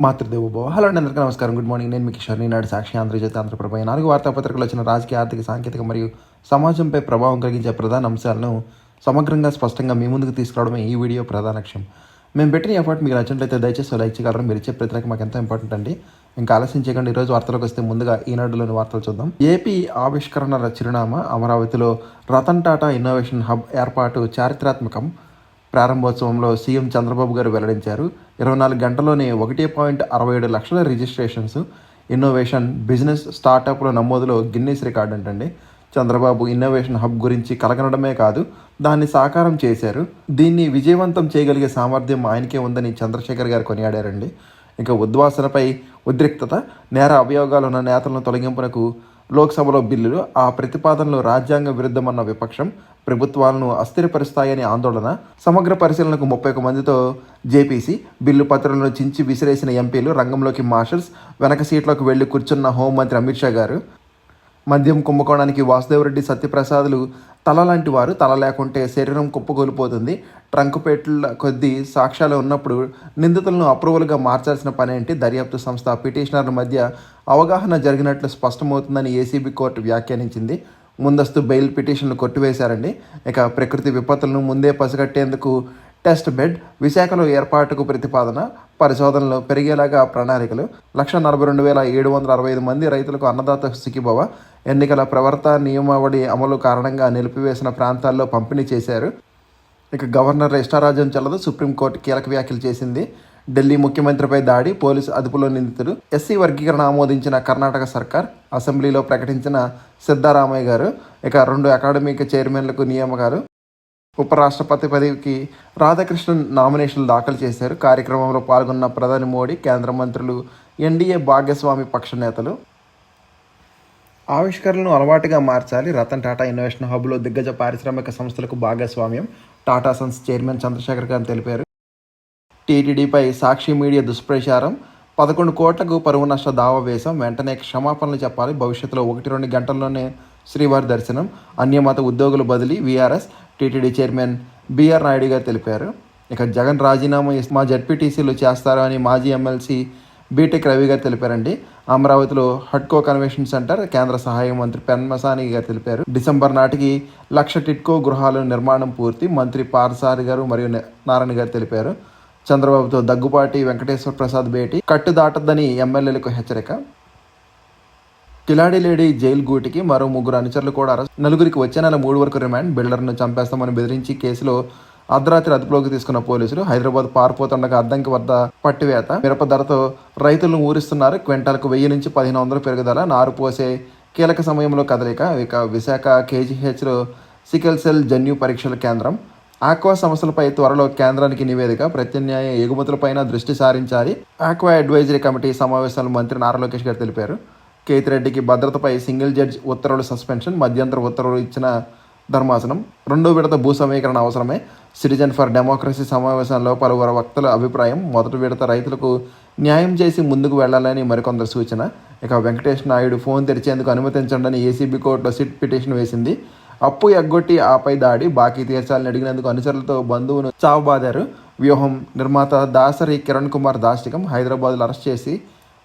Matrudevobhava. Hello అండి అందరికీ నమస్కారం. గుడ్ మార్నింగ్ నేను మీ కిషోర్ నాడు సాక్షి ఆంధ్రజ్యోతి ఆంధ్రప్రభ. నాలుగు వార్తాపత్రికలు వచ్చిన రాజకీయ ఆర్థిక సాంకేతిక మరియు సమాజంపై ప్రభావం కలిగించే ప్రధాన అంశాలను సమగ్రంగా స్పష్టంగా మీ ముందుకు తీసుకురావడమే ఈ వీడియో ప్రధాన లక్ష్యం. మేము పెట్టిన ఎఫర్ట్ మీకు నచ్చినట్లయితే దయచేసి లైక్ చేయగలరు మీరు ఇచ్చే ప్రతి మాకు ఎంతో ఇంపార్టెంట్ అండి. ఇంకా ఆలస్యం చేయకుండా. ఈరోజు వార్తలకు వస్తే ముందుగా ఈనాడులోని వార్తలు చూద్దాం. ఏపీ ఆవిష్కరణల చిరునామా అమరావతిలో రతన్ టాటా ఇన్నోవేషన్ హబ్ ఏర్పాటు చారిత్రాత్మకం. ప్రారంభోత్సవంలో సీఎం చంద్రబాబు గారు వెల్లడించారు. ఇరవై నాలుగు గంటల్లోనే ఒకటి పాయింట్ అరవై ఏడు లక్షల రిజిస్ట్రేషన్స్ ఇన్నోవేషన్ బిజినెస్ స్టార్టప్ల నమోదులో గిన్నీస్ రికార్డ్ అంటండి. చంద్రబాబు ఇన్నోవేషన్ హబ్ గురించి కలగనడమే కాదు దాన్ని సాకారం చేశారు. దీన్ని విజయవంతం చేయగలిగే సామర్థ్యం ఆయనకే ఉందని చంద్రశేఖర్ గారు కొనియాడారండి. ఇక ఉద్వాసనపై ఉద్రిక్తత నేర అభియోగాలు ఉన్న నేతలను తొలగింపునకు లోక్సభలో బిల్లులు ఆ ప్రతిపాదనలు రాజ్యాంగ విరుద్ధమన్న విపక్షం ప్రభుత్వాలను అస్థిరపరుస్తాయని ఆందోళన సమగ్ర పరిశీలనకు ముప్పై ఒక మందితో జేపీసీ బిల్లు పత్రాలను చించి విసిరేసిన ఎంపీలు రంగంలోకి మార్షల్స్ వెనక సీట్లోకి వెళ్ళి కూర్చున్న హోంమంత్రి అమిత్ షా గారు మద్యం కుంభకోణానికి వాసుదేవరెడ్డి సత్యప్రసాదులు తల లాంటి వారు. తల లేకుంటే శరీరం కుప్పకూలిపోతుంది ట్రంకుపేట్ల కొద్దీ సాక్ష్యాలు ఉన్నప్పుడు నిందితులను అప్రూవల్గా మార్చాల్సిన పని ఏంటి? దర్యాప్తు సంస్థ పిటిషనర్ల మధ్య అవగాహన జరిగినట్లు స్పష్టమవుతుందని ఏసీబీ కోర్టు వ్యాఖ్యానించింది. ముందస్తు బెయిల్ పిటిషన్లు కొట్టివేశారండి. ఇక ప్రకృతి విపత్తులను ముందే పసిగట్టేందుకు టెస్ట్ బెడ్ విశాఖలో ఏర్పాటుకు ప్రతిపాదన పరిశోధనలు పెరిగేలాగా ప్రణాళికలు. లక్ష నలభై రెండు వేల ఏడు వందల అరవై ఐదు మంది రైతులకు అన్నదాత సికిబవ ఎన్నికల ప్రవర్త నియమావళి అమలు కారణంగా నిలిపివేసిన ప్రాంతాల్లో పంపిణీ చేశారు. ఇక గవర్నర్ ఇష్టారాజ్యం చెల్లదు సుప్రీంకోర్టు కీలక వ్యాఖ్యలు చేసింది. ఢిల్లీ ముఖ్యమంత్రిపై దాడి పోలీసు అదుపులో నిందితుడు. ఎస్సీ వర్గీకరణ ఆమోదించిన కర్ణాటక సర్కార్ అసెంబ్లీలో ప్రకటించిన సిద్ధారామయ్య గారు ఇక రెండు అకాడమిక్ చైర్మన్లకు నియామకాలు. ఉపరాష్ట్రపతి పదవికి రాధాకృష్ణన్ నామినేషన్లు దాఖలు చేశారు. కార్యక్రమంలో పాల్గొన్న ప్రధాని మోడీ కేంద్ర మంత్రులు ఎన్డీఏ భాగస్వామి పక్ష నేతలు. ఆవిష్కరణను అలవాటుగా మార్చాలి. రతన్ టాటా ఇన్నోవేషన్ హబ్లో దిగ్గజ పారిశ్రామిక సంస్థలకు భాగస్వామ్యం. టాటా సన్స్ చైర్మన్ చంద్రశేఖర్ గారు తెలిపారు. టీటీడీపై సాక్షి మీడియా దుష్ప్రచారం. పదకొండు కోట్లకు పరువు నష్ట దావా వేశాం. వెంటనే క్షమాపణలు చెప్పాలి. భవిష్యత్తులో ఒకటి రెండు గంటల్లోనే శ్రీవారి దర్శనం. అన్యమత ఉద్యోగుల బదిలీ. VRS TTD chairman BR Naidu garu తెలిపారు. ఇక జగన్ రాజీనామా మా జడ్పీటీసీలు చేస్తారని మాజీ ఎమ్మెల్సీ బీటెక్ రవి గారు తెలిపారండి. అమరావతిలో హట్కో కన్వెన్షన్ సెంటర్ కేంద్ర సహాయ మంత్రి పెన్మసాని గారు తెలిపారు. డిసెంబర్ నాటికి లక్ష టిట్కో గృహాల నిర్మాణం పూర్తి మంత్రి పార్సారి గారు మరియు న- నారాయణ గారు తెలిపారు. చంద్రబాబుతో దగ్గుపాటి వెంకటేశ్వర ప్రసాద్ భేటీ కట్టు దాటద్దని ఎమ్మెల్యేలకు హెచ్చరిక. కిలాడి లేడీ జైలు గూటికి మరో ముగ్గురు అనుచరులు కూడా అరెస్ట్ నలుగురికి వచ్చే నెల మూడు వరకు రిమాండ్ బిల్డర్ను చంపేస్తామని బెదిరించి కేసులో అర్ధరాత్రి అదుపులోకి తీసుకున్న పోలీసులు హైదరాబాద్ పారిపోతుండగా అద్దంకి వద్ద పట్టివేత మిరప ధరతో రైతులను ఊరిస్తున్నారు. క్వింటాలకు వెయ్యి నుంచి పదిహేను వందలు పెరుగుదల నారు పోసే కీలక సమయంలో కదలిక ఇక విశాఖ కేజీహెచ్లో సికిల్ సెల్ జన్యు పరీక్షల కేంద్రం. ఆక్వా సమస్యలపై త్వరలో కేంద్రానికి నివేదిక ప్రత్యామ్నాయ ఎగుమతులపైన దృష్టి సారించాలి. ఆక్వా అడ్వైజరీ కమిటీ సమావేశాలు మంత్రి నారా లోకేష్ గారు తెలిపారు. కేతిరెడ్డికి భద్రతపై సింగిల్ జడ్జ్ ఉత్తర్వులు సస్పెన్షన్ మధ్యంతర ఉత్తర్వులు ఇచ్చిన ధర్మాసనం. రెండో విడత భూ సమీకరణ అవసరమే. సిటిజన్ ఫర్ డెమోక్రసీ సమావేశంలో పలువురు వక్తల అభిప్రాయం. మొదటి విడత రైతులకు న్యాయం చేసి ముందుకు వెళ్ళాలని మరికొందరు సూచన. ఇక వెంకటేష్ నాయుడు ఫోన్ తెరిచేందుకు అనుమతించండి ఏసీబీ కోర్టులో సిట్ పిటిషన్ వేసింది. అప్పు ఎగ్గొట్టి ఆపై దాడి బాకీ తీర్చాలని అడిగినందుకు అనుచరులతో బంధువును చావబాదారు. వ్యూహం నిర్మాత దాసరి కిరణ్ కుమార్ దాష్టికం హైదరాబాద్లో అరెస్ట్ చేసి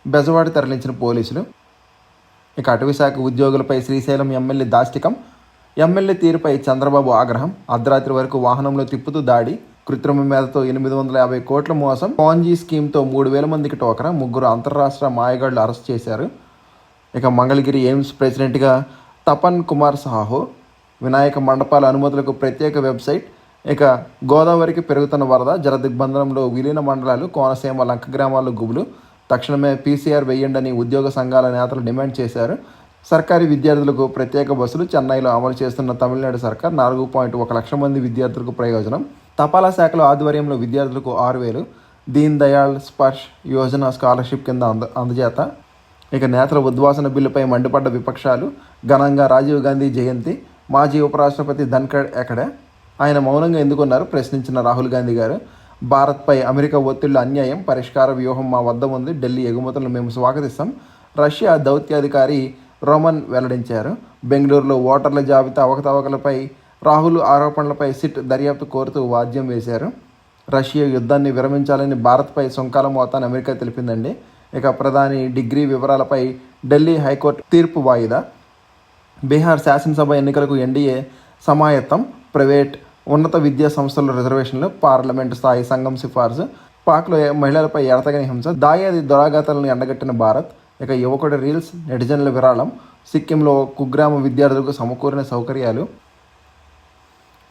బెజవాడ తరలించిన పోలీసులు. ఇక అటవీశాఖ ఉద్యోగులపై శ్రీశైలం ఎమ్మెల్యే దాష్టికం ఎమ్మెల్యే తీరుపై చంద్రబాబు ఆగ్రహం. అర్ధరాత్రి వరకు వాహనంలో తిప్పుతూ దాడి. కృత్రిమ మేధతో ఎనిమిది వందల యాభై కోట్ల మోసం. పాంజీ స్కీమ్తో మూడు వేల మందికి టోకరా. ముగ్గురు అంతర్రాష్ట్ర మాయగాళ్ళు అరెస్ట్ చేశారు. ఇక మంగళగిరి ఎయిమ్స్ ప్రెసిడెంట్గా తపన్ కుమార్ సాహు. వినాయక మండపాల అనుమతులకు ప్రత్యేక వెబ్సైట్. ఇక గోదావరికి పెరుగుతున్న వరద జల దిగ్బంధనంలో విలీన మండలాలు కోనసీమ లంక గ్రామాల్లో గుబులు. తక్షణమే పీసీఆర్ వేయండని ఉద్యోగ సంఘాల నేతలు డిమాండ్ చేశారు. సర్కారీ విద్యార్థులకు ప్రత్యేక బస్సులు చెన్నైలో అమలు చేస్తున్న తమిళనాడు సర్కార్ నాలుగు పాయింట్ ఒక లక్ష మంది విద్యార్థులకు ప్రయోజనం. తపాలా శాఖలో ఆధ్వర్యంలో విద్యార్థులకు ఆరు వేలు. దీన్ దయాళ్ స్పర్శ్ యోజన స్కాలర్షిప్ కింద అంద అందజేత. ఇక నేతల ఉద్వాసన బిల్లుపై మండిపడ్డ విపక్షాలు ఘనంగా రాజీవ్ గాంధీ జయంతి మాజీ ఉపరాష్ట్రపతి ధన్ఖడ్ ఎక్కడే? ఆయన మౌనంగా ఎందుకున్నారు? ప్రశ్నించిన రాహుల్ గాంధీ గారు. భారత్పై అమెరికా ఒత్తిళ్ళ అన్యాయం పరిష్కార వ్యూహం మా వద్ద ఉంది ఢిల్లీ ఎగుమతులను మేము స్వాగతిస్తాం. రష్యా దౌత్యాధికారి రోమన్ వెల్లడించారు. బెంగళూరులో ఓటర్ల జాబితా అవకతవకలపై రాహుల్ ఆరోపణలపై సిట్ దర్యాప్తు కోరుతూ వాద్యం వేశారు. రష్యా యుద్ధాన్ని విరమించాలని భారత్పై సుంకాల మోతాన్ని అమెరికా తెలిపిందండి. ఇక ప్రధాని డిగ్రీ వివరాలపై ఢిల్లీ హైకోర్టు తీర్పు వాయిదా. బీహార్ శాసనసభ ఎన్నికలకు ఎన్డీఏ సమాయత్తం ప్రైవేట్ ఉన్నత విద్యా సంస్థల రిజర్వేషన్లు పార్లమెంటు స్థాయి సంఘం సిఫార్సు పాక్లో మహిళలపై ఎడతగని హింస దాయాది దురాఘాతాలను ఎండగట్టిన భారత్ ఇక యువకుడి రీల్స్ నెటిజన్ల విరాళం సిక్కింలో కుగ్రామ విద్యార్థులకు సమకూరిన సౌకర్యాలు.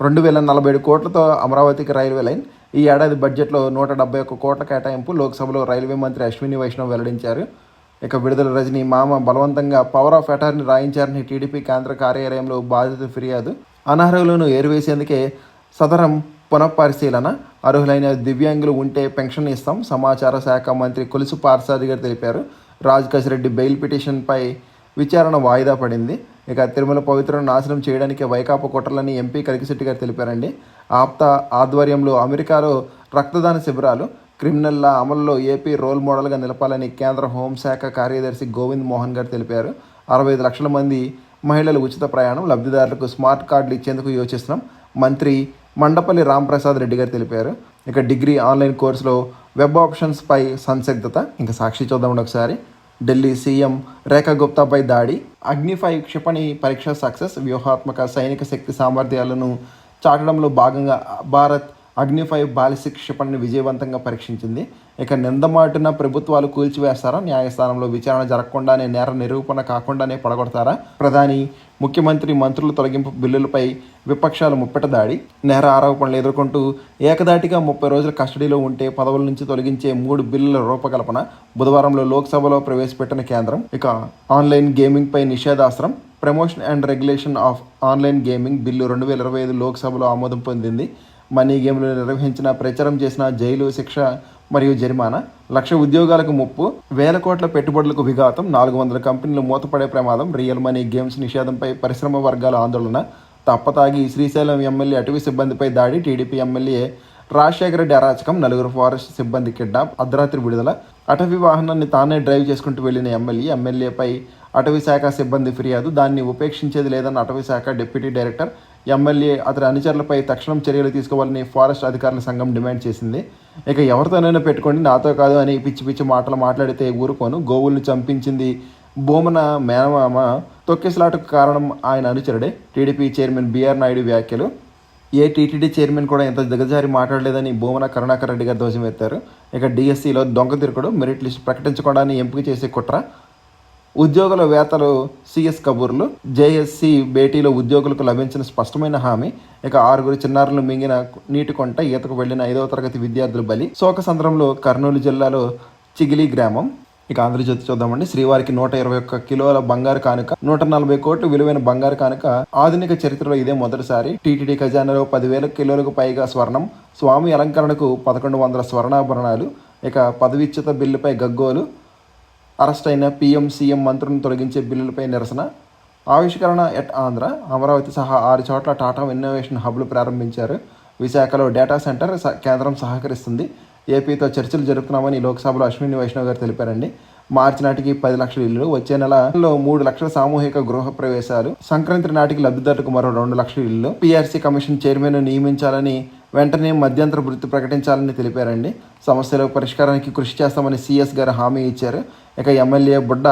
రెండు వేల నలభై ఏడు కోట్లతో అమరావతికి రైల్వే లైన్. ఈ ఏడాది బడ్జెట్లో నూట డెబ్బై ఒక్క కోట్ల కేటాయింపు లోక్సభలో రైల్వే మంత్రి అశ్విని వైష్ణవ్ వెల్లడించారు. ఇక విడుదల రజని మామ బలవంతంగా పవర్ ఆఫ్ అటార్నీ రాయించారని టీడీపీ కేంద్ర కార్యాలయంలో బాధిత ఫిర్యాదు. అనర్హులను ఏరివేసేందుకే సదరం పునఃపరిశీలన. అర్హులైన దివ్యాంగులు ఉంటే పెన్షన్ ఇస్తాం సమాచార శాఖ మంత్రి కొలుసు పార్సాది గారు తెలిపారు. రాజ్ కసిరెడ్డి బెయిల్ పిటిషన్పై విచారణ వాయిదా పడింది. ఇక తిరుమల పవిత్రను నాశనం చేయడానికి వైకాపా కుట్రలని ఎంపీ కలికిశెట్టి గారు తెలిపారండి. ఆప్తా ఆధ్వర్యంలో అమెరికాలో రక్తదాన శిబిరాలు క్రిమినల్ల అమలులో ఏపీ రోల్ మోడల్గా నిలపాలని కేంద్ర హోంశాఖ కార్యదర్శి గోవింద్ మోహన్ గారు తెలిపారు. అరవై ఐదు లక్షల మంది మహిళలు ఉచిత ప్రయాణం లబ్ధిదారులకు స్మార్ట్ కార్డులు ఇచ్చేందుకు యోచిస్తున్నాం మంత్రి మండపల్లి రాంప్రసాద్ రెడ్డి గారు తెలిపారు. ఇక డిగ్రీ ఆన్లైన్ కోర్సులో వెబ్ ఆప్షన్స్పై సంసిగ్ధత ఇంకా సాక్షి చూద్దామండి ఒకసారి. ఢిల్లీ సీఎం రేఖా గుప్తాపై దాడి. అగ్నిఫై క్షిపణి పరీక్ష సక్సెస్. వ్యూహాత్మక సైనిక శక్తి సామర్థ్యాలను చాటడంలో భాగంగా భారత్ అగ్నిఫై బాలశిక్ష క్షిపణిని విజయవంతంగా పరీక్షించింది. ఇక నిందమాటున ప్రభుత్వాలు కూల్చివేస్తారా? న్యాయస్థానంలో విచారణ జరగకుండానే నేర నిరూపణ కాకుండానే పడగొడతారా? ప్రధాని ముఖ్యమంత్రి మంత్రుల తొలగింపు బిల్లులపై విపక్షాలు ముప్పెట దాడి. నేర ఆరోపణలు ఎదుర్కొంటూ ఏకదాటిగా ముప్పై రోజుల కస్టడీలో ఉంటే పదవుల నుంచి తొలగించే మూడు బిల్లుల రూపకల్పన బుధవారంలో లోక్సభలో ప్రవేశపెట్టిన కేంద్రం. ఇక ఆన్లైన్ గేమింగ్పై నిషేధాస్త్రం. Promotion and regulation of online gaming bill రెండు వేల ఇరవై ఐదు లోక్సభలో ఆమోదం పొందింది. మనీ గేమ్లు నిర్వహించిన ప్రచారం చేసిన జైలు శిక్ష మరియు జరిమానా లక్ష ఉద్యోగాలకు ముప్పు వేల కోట్ల పెట్టుబడులకు విఘాతం నాలుగు వందల కంపెనీలు మూతపడే ప్రమాదం రియల్ మనీ గేమ్స్ నిషేధంపై పరిశ్రమ వర్గాల ఆందోళన తప్పతాగి శ్రీశైలం ఎమ్మెల్యే అటవీ సిబ్బందిపై దాడి టీడీపీ ఎమ్మెల్యే రాజశేఖర రెడ్డి అరాచకం నలుగురు ఫారెస్ట్ సిబ్బంది కిడ్నాప్ అర్ధరాత్రి విడుదల అటవీ వాహనాన్ని తానే డ్రైవ్ చేసుకుంటూ వెళ్ళిన ఎమ్మెల్యే ఎమ్మెల్యేపై అటవీ శాఖ సిబ్బంది ఫిర్యాదు దాన్ని ఉపేక్షించేది లేదన్న అటవీ శాఖ డిప్యూటీ డైరెక్టర్ ఎమ్మెల్యే అతని అనుచరులపై తక్షణం చర్యలు తీసుకోవాలని ఫారెస్ట్ అధికారుల సంఘం డిమాండ్ చేసింది. ఇక ఎవరితోనైనా పెట్టుకోండి నాతో కాదు అని పిచ్చి పిచ్చి మాటలు మాట్లాడితే ఊరుకోను. గోవుల్ని చంపించింది భూమన మేనమామ. తొక్కిసలాటకు కారణం ఆయన అనుచరుడే. టీడీపీ చైర్మన్ బీఆర్ నాయుడు వ్యాఖ్యలు. ఏ టీటీడీ చైర్మన్ కూడా ఇంత దిగజారి మాట్లాడలేదని భూమన కరుణాకర్ రెడ్డి గారు ధ్వజమెత్తారు. ఇక డిఎస్సిలో దొంగ తిరుగుడు మెరిట్ లిస్ట్ ప్రకటించకుండానే ఎంపిక చేసే కుట్ర ఉద్యోగుల వేతలు సిఎస్ కబూర్లు. జేఎస్సి భేటీలో ఉద్యోగులకు లభించిన స్పష్టమైన హామీ ఇక ఆరుగురు చిన్నారులు మింగిన నీటి కొంట ఈతకు వెళ్ళిన ఐదవ తరగతి విద్యార్థులు బలి. శోక సంద్రంలో కర్నూలు జిల్లాలో చిగిలి గ్రామం. ఇక ఆంధ్రజ్యోతి చూద్దామండి. శ్రీవారికి నూట ఇరవై ఒక్క కిలోల బంగారు కానుక నూట నలభై కోట్లు విలువైన బంగారు కానుక. ఆధునిక చరిత్రలో ఇదే మొదటిసారి. టీటీడీ ఖజానాలో పదివేల కిలోలకు పైగా స్వర్ణం. స్వామి అలంకరణకు పదకొండు వందల స్వర్ణాభరణాలు. ఇక పదవిచ్యుత బిల్లుపై గగ్గోలు. అరెస్ట్ అయిన పీఎం సీఎం మంత్రులను తొలగించే బిల్లులపై నిరసన. ఆవిష్కరణ ఎట్ ఆంధ్ర అమరావతి సహా ఆరు చోట్ల టాటా ఇన్నోవేషన్ హబ్లు ప్రారంభించారు. విశాఖలో డేటా సెంటర్ కేంద్రం సహకరిస్తుంది. ఏపీతో చర్చలు జరుపుతున్నామని లోక్సభలో అశ్విని వైష్ణవ్ గారు తెలిపారండి. మార్చి నాటికి పది లక్షల ఇల్లు వచ్చే నెలలో మూడు లక్షల సామూహిక గృహ ప్రవేశాలు సంక్రాంతి నాటికి లబ్ధిదారులకు మరో రెండు లక్షల ఇల్లు పీఆర్సీ కమిషన్ చైర్మన్ నియమించాలని వెంటనే మధ్యంతర వృత్తి ప్రకటించాలని తెలిపారండి. సమస్యల పరిష్కారానికి కృషి చేస్తామని సీఎస్ గారు హామీ ఇచ్చారు. ఇక ఎమ్మెల్యే బుడ్డ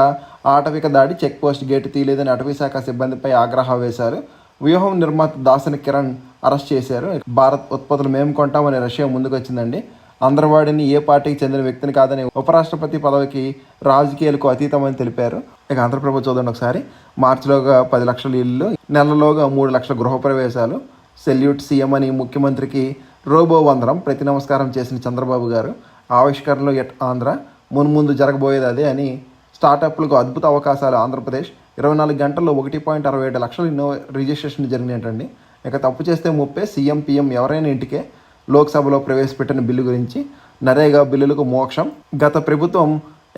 ఆటవిక దాడి చెక్ పోస్ట్ గేటు తీయలేదని అటవీ శాఖ సిబ్బందిపై ఆగ్రహం వేశారు వ్యూహం నిర్మాత దాసని కిరణ్ అరెస్ట్ చేశారు. భారత్ ఉత్పత్తులు మేము కొంటామని రష్యా ముందుకు వచ్చిందండి అందరవాడిని ఏ పార్టీకి చెందిన వ్యక్తిని కాదని ఉపరాష్ట్రపతి పదవికి రాజకీయాలకు అతీతమని తెలిపారు. ఇక ఆంధ్రప్రభు చూడండి ఒకసారి. మార్చిలోగా పది లక్షల ఇల్లు నెలలోగా మూడు లక్షల గృహప్రవేశాలు. సెల్యూట్ సీఎం అని ముఖ్యమంత్రికి రోబో వందనం ప్రతి నమస్కారం చేసిన చంద్రబాబు గారు ఆవిష్కరణలో ఎట్ ఆంధ్ర మున్ముందు జరగబోయేది అదే అని స్టార్టప్లకు అద్భుత అవకాశాలు ఆంధ్రప్రదేశ్. ఇరవై నాలుగు గంటల్లో ఒకటి పాయింట్ అరవై ఏడు లక్షలు ఇన్నో రిజిస్ట్రేషన్ జరిగినట్టండి. ఇక తప్పు చేస్తే ముప్పే సీఎం పీఎం ఎవరైనా ఇంటికే లోక్సభలో ప్రవేశపెట్టిన బిల్లు గురించి నరేగా బిల్లులకు మోక్షం. గత ప్రభుత్వం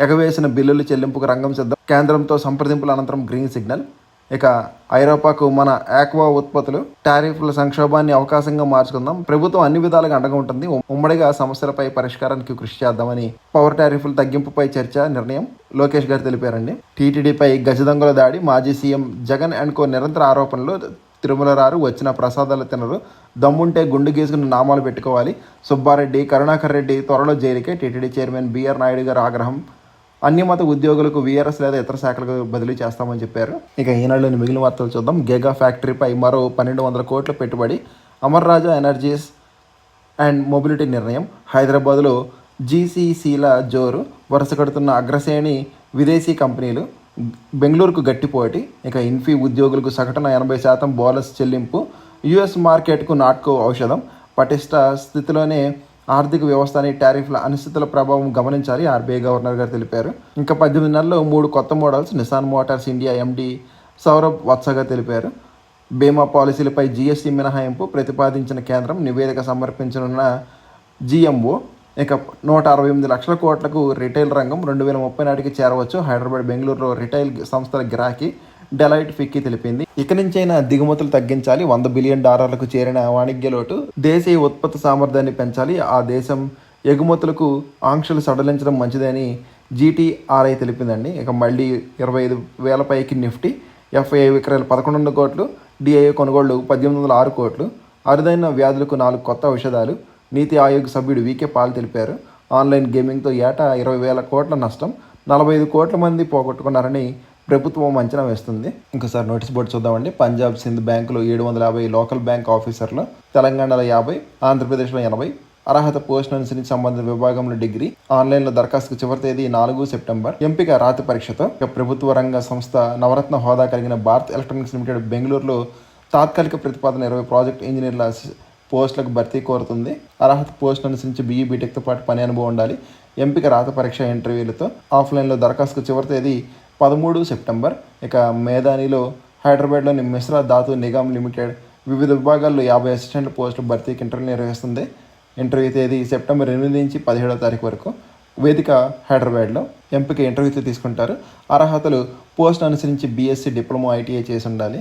ఎగవేసిన బిల్లులు చెల్లింపుకు రంగం సిద్ధం. కేంద్రంతో సంప్రదింపుల అనంతరం గ్రీన్ సిగ్నల్. ఇక ఐరోపాకు మన ఆక్వా ఉత్పత్తులు టారిఫ్ల సంక్షోభాన్ని అవకాశంగా మార్చుకుందాం. ప్రభుత్వం అన్ని విధాలుగా అండగా ఉంటుంది. ఉమ్మడిగా సమస్యలపై పరిష్కారానికి కృషి చేద్దామని పవర్ టారిఫ్ల తగ్గింపుపై చర్చ నిర్ణయం లోకేష్ గారు తెలిపారండి. టీటీడీపై గజదొంగల దాడి మాజీ సీఎం జగన్ అండ్ కో నిరంతర ఆరోపణలు తిరుమల రారు వచ్చిన ప్రసాదాలు తినరు. దమ్ముంటే గుండు గీసుకుని నామాలు పెట్టుకోవాలి. సుబ్బారెడ్డి కరుణాకర్ రెడ్డి త్వరలో జైలుకే TTD chairman BR Naidu garu ఆగ్రహం. అన్ని మత ఉద్యోగులకు వీఆర్ఎస్ లేదా ఇతర శాఖలకు బదిలీ చేస్తామని చెప్పారు. ఇక ఈనాడులోని మిగిలిన వార్తలు చూద్దాం. గేగా ఫ్యాక్టరీపై మరో పన్నెండు వందల కోట్ల పెట్టుబడి Amar Raja energies and mobility నిర్ణయం. హైదరాబాద్లో జీసీసీల జోరు. వరుస కడుతున్న అగ్రశ్రేణి విదేశీ కంపెనీలు బెంగళూరుకు గట్టిపోటీ ఇక ఇన్ఫీ ఉద్యోగులకు సగటున ఎనభై శాతం బోనస్ చెల్లింపు. యుఎస్ మార్కెట్కు నాట్కో ఔషధం. పటిష్ట స్థితిలోనే ఆర్థిక వ్యవస్థ అనే టారిఫ్ల అనిశ్చితుల ప్రభావం గమనించాలి ఆర్బీఐ గవర్నర్ గారు తెలిపారు. ఇంకా పద్దెనిమిది నెలల్లో మూడు కొత్త models Nissan Motors India MD Saurabh వత్సగా తెలిపారు. బీమా పాలసీలపై జీఎస్టీ మినహాయింపు ప్రతిపాదించిన కేంద్రం నివేదిక సమర్పించనున్న జిఎంఓ. ఇక నూట అరవై ఎనిమిది లక్షల కోట్లకు రిటైల్ రంగం రెండు వేల ముప్పై నాటికి చేరవచ్చు. హైదరాబాద్ బెంగళూరులో రిటైల్ సంస్థల గిరాకీ డెలైట్ ఫిక్కీ తెలిపింది. ఇక నుంచైనా దిగుమతులు తగ్గించాలి. వంద బిలియన్ డాలర్లకు చేరిన వాణిజ్య లోటు దేశీయ ఉత్పత్తి సామర్థ్యాన్ని పెంచాలి. ఆ దేశం ఎగుమతులకు ఆంక్షలు సడలించడం మంచిదని జీటీఆర్ఐ తెలిపిందండి. ఇక మళ్ళీ ఇరవై ఐదు వేల పైకి నిఫ్టీ ఎఫ్ఐ విక్రయాలు పదకొండు వందల కోట్లు డిఐఏ కొనుగోళ్ళు పద్దెనిమిది వందల ఆరు కోట్లు అరుదైన వ్యాధులకు నాలుగు కొత్త ఔషధాలు నీతి ఆయోగ్ సభ్యుడు వికే పాల్ తెలిపారు. ఆన్లైన్ గేమింగ్తో ఏటా ఇరవై వేల కోట్ల నష్టం నలభై ఐదు కోట్ల మంది పోగొట్టుకున్నారని ప్రభుత్వం అంచనా వేస్తుంది. ఇంకోసారి నోటీస్ బోర్డు చూద్దామండి. పంజాబ్ సింధ్ బ్యాంకులో ఏడు వందల యాభై లోకల్ బ్యాంక్ ఆఫీసర్లు తెలంగాణలో యాభై ఆంధ్రప్రదేశ్లో ఎనభై అర్హత పోస్ట్ అనుసరించి సంబంధిత విభాగంలో డిగ్రీ ఆన్లైన్లో దరఖాస్తుకు చివరి తేదీ నాలుగు సెప్టెంబర్. ఎంపిక రాతి పరీక్షతో ప్రభుత్వ రంగ సంస్థ నవరత్న హోదా కలిగిన భారత్ ఎలక్ట్రానిక్స్ లిమిటెడ్ బెంగళూరులో తాత్కాలిక ప్రతిపాదన ఇరవై ప్రాజెక్ట్ ఇంజనీర్ల పోస్టులకు భర్తీ కోరుతుంది. అర్హత పోస్ట్ అనుసరించి బీఈ బీటెక్తో పాటు పని అనుభవం ఉండాలి. ఎంపిక రాత పరీక్ష ఇంటర్వ్యూలతో ఆఫ్లైన్లో దరఖాస్తుకు చివరి తేదీ పదమూడు సెప్టెంబర్. ఇక మేధానిలో హైదరాబాద్లోని మిశ్రా ధాతు నిగమ్ లిమిటెడ్ వివిధ విభాగాల్లో యాభై అసిస్టెంట్ పోస్టుల భర్తీకి ఇంటర్వ్యూ నిర్వహిస్తుంది. ఇంటర్వ్యూ తేదీ సెప్టెంబర్ ఎనిమిది నుంచి పదిహేడవ తారీఖు వరకు వేదిక హైదరాబాద్లో ఎంపిక ఇంటర్వ్యూతో తీసుకుంటారు. అర్హతలు పోస్ట్ అనుసరించి బీఎస్సీ డిప్లొమా ఐటీఐ చేసి ఉండాలి.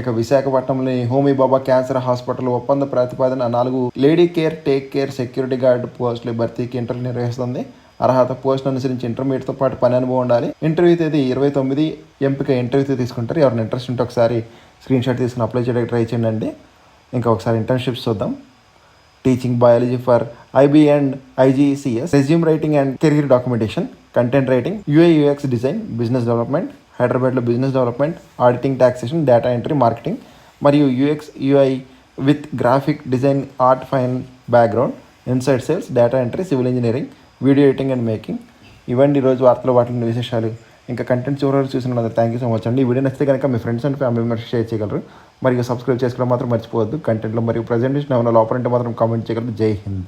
ఇక విశాఖపట్నంలోని హోమీ బాబా క్యాన్సర్ హాస్పిటల్ ఒప్పంద ప్రతిపాదన నాలుగు lady care take care security guard పోస్టుల భర్తీకి ఇంటర్వ్యూ నిర్వహిస్తుంది. అర్హత పోస్ట్ అనుసరించి ఇంటర్మీడియట్తో పాటు పని అనుభవం ఉండాలి. ఇంటర్వ్యూ తేదీ ఇరవై తొమ్మిది ఎంపిక ఇంటర్వ్యూతో తీసుకుంటారు. ఎవరిని ఇంట్రెస్ట్ ఉంటే ఒకసారి స్క్రీన్ షాట్ తీసుకుని అప్లై చేయడానికి ట్రై చేయండి. ఇంకా ఒకసారి ఇంటర్న్షిప్స్ చూద్దాం. Teaching biology for IB and IGCSE resume writing and career documentation content writing UA UX design business development హైదరాబాద్లో business development auditing taxation data entry marketing మరియు UX UI with graphic design art fine background inside sales data entry civil engineering video editing and making. ఇవన్నీ ఈరోజు వార్తలు వాటిని విశేషాలు. ఇంకా content చివరి చూసిన థ్యాంక్ యూ సో మచ్ అండి. ఈ వీడియో నచ్చితే కనుక మీ friends and family members share చేయగలరు. మరియు సబ్స్క్రైబ్ చేసుకోవడం మాత్రం మర్చిపోవద్దు. కంటెంట్లో మరియు ప్రజెంటేషన్ ఏమైనా లోపల ఉంటే మాత్రం కామెంట్ చేయగలరు. జై హింద్.